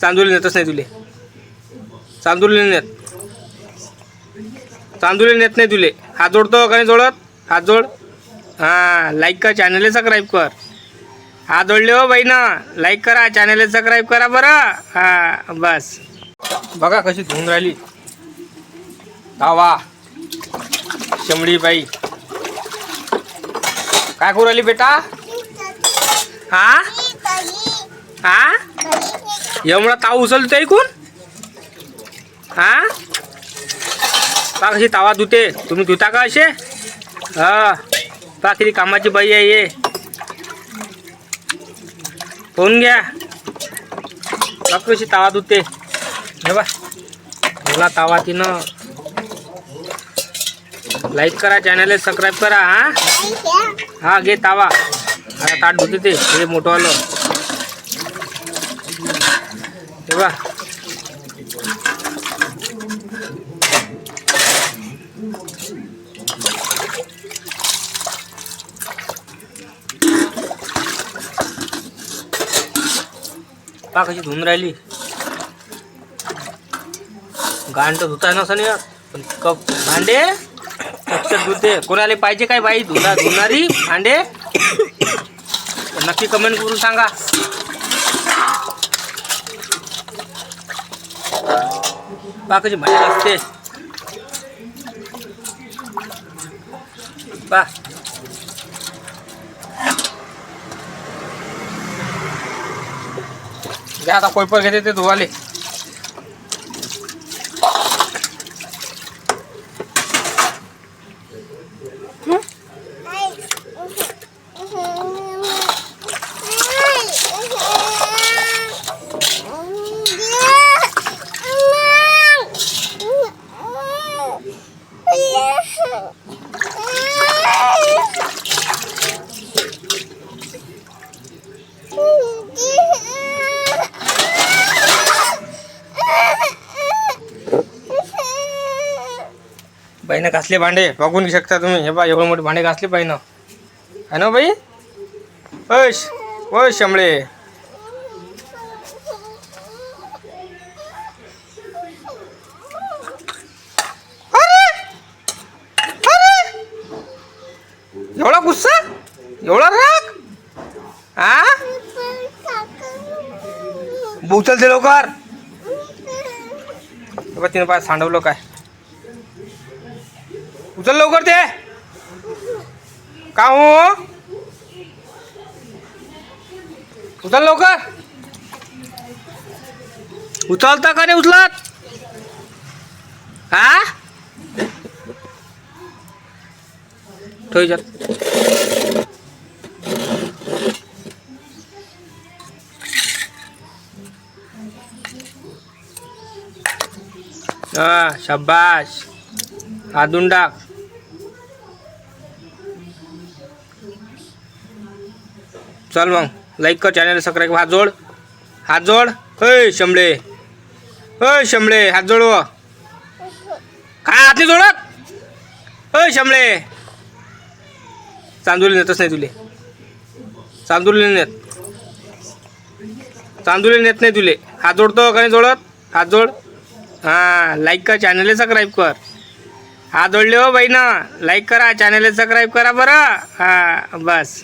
चांदुली नेतच नाही तुले. चांदुली नेत. चांदुली नेत नाही तुले. हात जोडतो का नाही जोडत? हात जोड. हां लाईक कर चॅनलला सबस्क्राईब कर. हात जोडले हो बाई ना लाईक करा चॅनलला सबस्क्राईब करा बरं. हां बस. बघा कशी धुवून राहिली. तावा शमडी बाई काय करू राहिली बेटा? हा? हा? एवढा ताव उचलतो ऐकून? हा? पा कशी तावा धुते. तुम्ही धुता का असे? हा. पा किती कामाची बाई आहे ये फोन घ्या. पा कशी तावा धुते. हे बा. मला तावा तिनं. लाईक करा चॅनलला सबस्क्राईब करा हा. हा घे तावा. आता ताट धुते ते. हे मोठंवालं हे बा पा कशी धुवून राहिली. गाण तर धुता नसं यार. पण कप भांडे अक्षर धुते. कोणाला पाहिजे काय बाई? धुना धुणारी भांडे. नक्की कमेंट करून सांगा. बाकीची भांडे लागते. बा घ्या आता कोयपर घेते ते धुवाले. बाईनं घासले भांडे बघून घेऊ शकता तुम्ही. हे बा एवढे मोठे भांडे घासले बाईनं. है ना बाई? वश वश शंभळे एवढा गुस्सा? एवढा राग? हा उचल दे लवकर. हे तिनं पाय सांडवलं काय. उचल लवकर ते. का हो? उचल लवकर. उचलता का नाही उचलत? हा ठेव याच्यात. हा शाबाश आदून टाक. चल मग लाईक कर चॅनल सबस्क्राईब हात जोड. हात जोड. होय शंभळे होय शंभळे हात जोडव काय हात नाही जोडत? होय शंभळे चांदुली नेतच नाही तुले. चांदुली नेत. चांदुली नेत नाही तुले. हात जोडतो का नाही जोडत? हात जोड. हां लाईक कर चॅनलला सबस्क्राईब कर. हात जोडले हो बाई ना लाईक करा चॅनलला सबस्क्राईब करा बरं. हां बस.